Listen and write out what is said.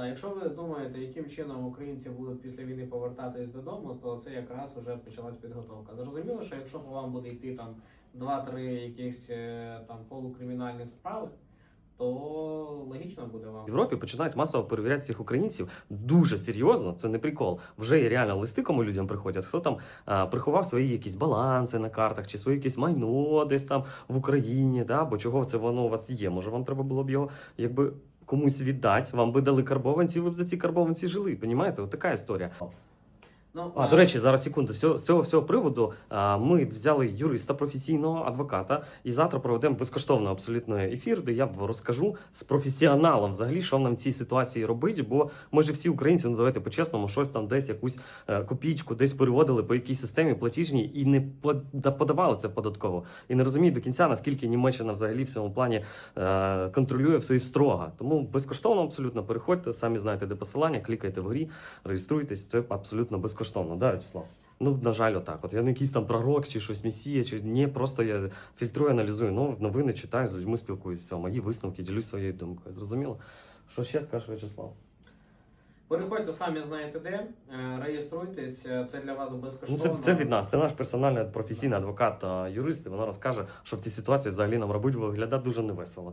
Да, якщо ви думаєте, яким чином українці будуть після війни повертатись додому, то це якраз вже почалась підготовка. Зрозуміло, що якщо по вам буде йти там 2-3 якихось е, там полукримінальних справи, то логічно буде вам. В Європі починають масово перевіряти всіх українців дуже серйозно. Це не прикол. Вже є реально листи, кому людям приходять. Хто там а, приховав свої якісь баланси на картах, чи свої якісь майно десь там в Україні, да? бо чого це воно у вас є? Може, вам треба було б його якби. Комусь віддати, вам би дали карбованці, ви б за ці карбованці жили. Понімаєте? От така історія. Ну, А, е, до речі, зараз секунду. З цього, всього приводу а, ми взяли юриста професійного адвоката, і завтра проведемо безкоштовно абсолютно ефір, де я розкажу з професіоналом взагалі, що нам в цій ситуації робити. Бо ми ж всі українці, ну давайте по-чесному, щось там десь якусь е, копійку десь переводили по якійсь системі платіжній і не под- подавали це податково. І не розуміють до кінця, наскільки Німеччина взагалі в цьому плані е, контролює все і строго. Тому безкоштовно абсолютно переходьте, самі знаєте, де посилання, клікайте вгорі, реєструйтесь. Це абсолютно безкоштовно. Да, Вячеслав? Ну, на жаль, отак. От я не якийсь там пророк чи щось месія, чи ні, просто я фільтрую, аналізую ну, новини, читаю, з людьми спілкуюся, мої висновки, ділюсь своєю думкою. Зрозуміло? Що ще скажеш, Вячеслав? Переходьте самі знаєте де, е, реєструйтесь, е, це для вас Ну, це, це від нас. Це наш персональний професійний адвокат юрист. І вона розкаже, що в цій ситуації взагалі нам робить виглядати дуже невесело.